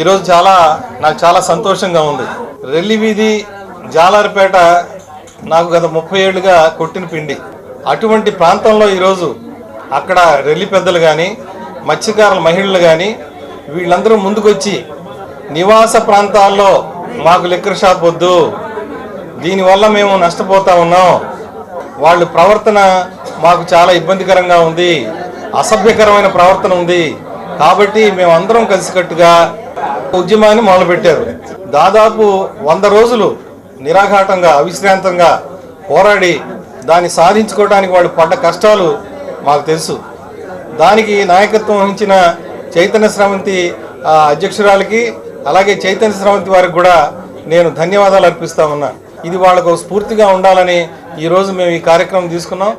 ఈరోజు చాలా నాకు చాలా సంతోషంగా ఉంది. రెల్లి వీధి జాలారిపేట నాకు గత ముప్పై ఏళ్ళుగా కొట్టిన పిండి. అటువంటి ప్రాంతంలో ఈరోజు అక్కడ రెల్లి పెద్దలు కానీ మత్స్యకారుల మహిళలు కానీ వీళ్ళందరూ ముందుకొచ్చి నివాస ప్రాంతాల్లో మాకు లిక్కర్ షాప్ వద్దు దీనివల్ల మేము నష్టపోతా ఉన్నాం. వాళ్ళ ప్రవర్తన మాకు చాలా ఇబ్బందికరంగా ఉంది. అసభ్యకరమైన ప్రవర్తన ఉంది. కాబట్టి మేమందరం కలిసికట్టుగా ఉద్యమాన్ని మొదలుపెట్టారు. దాదాపు వంద రోజులు నిరాఘాటంగా అవిశ్రాంతంగా పోరాడి దాన్ని సాధించుకోవడానికి వాళ్ళు పడ్డ కష్టాలు మాకు తెలుసు. దానికి నాయకత్వం వహించిన చైతన్య స్రవంతి అధ్యక్షురాలకి అలాగే చైతన్య స్రవంతి వారికి కూడా నేను ధన్యవాదాలు అర్పిస్తా ఉన్నా. ఇది వాళ్ళకు స్ఫూర్తిగా ఉండాలని ఈరోజు మేము ఈ కార్యక్రమం తీసుకున్నాం.